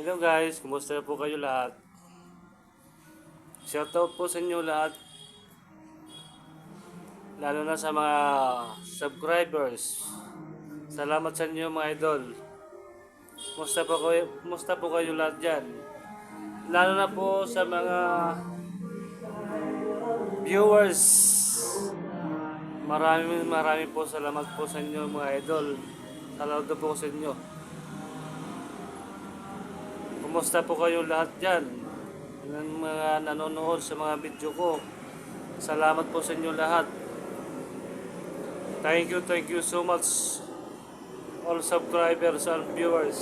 Hello guys, kumusta po kayo lahat? Shoutout po sa inyo lahat. Lalo na sa mga subscribers. Salamat sa inyo mga idol. Kumusta po kayo, kumusta po kayo lahat dyan? Lalo na po sa mga viewers. Maraming maraming po salamat po sa inyo mga idol. Salamat po sa inyo. Kumusta po kayo lahat dyan? Yung mga nanonood sa mga video ko. Salamat po sa inyo lahat. Thank you, thank you so much all subscribers and viewers.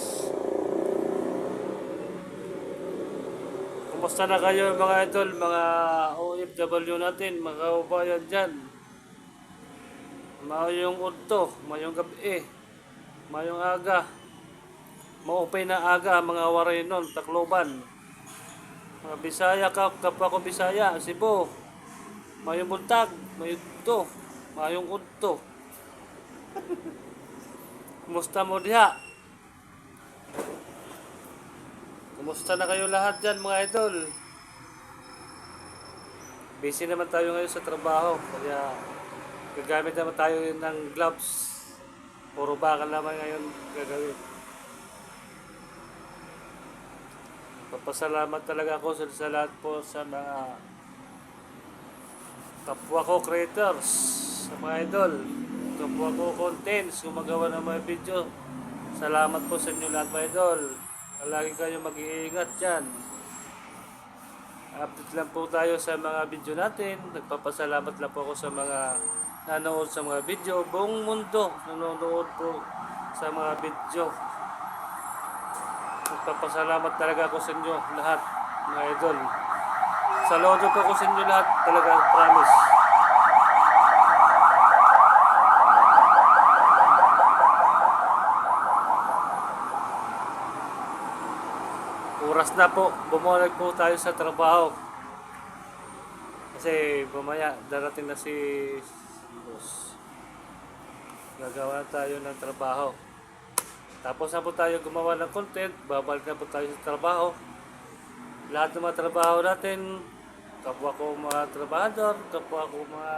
Kumusta na kayo mga idol, mga OFW natin, mga kaubayan dyan? Mayong udto, mayong gabi, mayong aga. Maupay na aga mga waray nun, Tacloban. Mga Bisaya ka, kapwa ko Bisaya, Cebu. Mayong buntag, mayong udto, mayong udto. Kumusta mo diha? Kumusta na kayo lahat dyan mga idol? Busy naman tayo ngayon sa trabaho, kaya gagamit naman tayo ng gloves. Puro bakal naman ngayon gagawin. Papasalamat talaga ako sa, sa lahat po sa mga kapwa ko creators, sa mga idol, kapwa ko contents, gumagawa ng mga video. Salamat po sa inyo lahat mga idol. Lagi kayo mag-iingat dyan. Update lang po tayo sa mga video natin. Nagpapasalamat lang po ako sa mga nanonood sa mga video. Buong mundo nanonood po sa mga video. Nagpapasalamat talaga ako sa inyo lahat, mga idol. Saludo po ako sa inyo lahat, talaga, promise. Oras na po, bumalik po tayo sa trabaho. Kasi bumaya, darating na si boss. Gagawa tayo ng trabaho. Tapos na po tayo gumawa ng content, babalik na po tayo sa trabaho. Lahat ng mga trabaho natin, kapwa ko mga trabahador, kapwa ko mga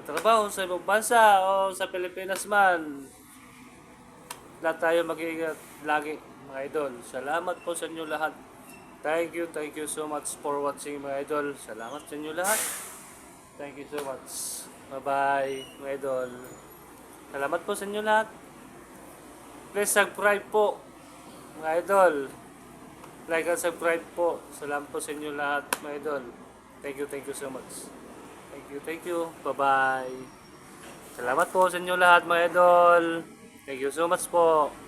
trabaho sa ibang bansa o sa Pilipinas man. Lahat tayo mag-iingat lagi, mga idol. Salamat po sa inyo lahat. Thank you, thank you so much for watching, mga idol. Salamat sa inyo lahat. Thank you so much. Bye-bye, mga idol. Salamat po sa inyo lahat. Please subscribe po, mga idol. Like and subscribe po. Salamat po sa inyo lahat, mga idol. Thank you, thank you so much. Thank you, thank you. Bye-bye. Salamat po sa inyo lahat, mga idol. Thank you so much po.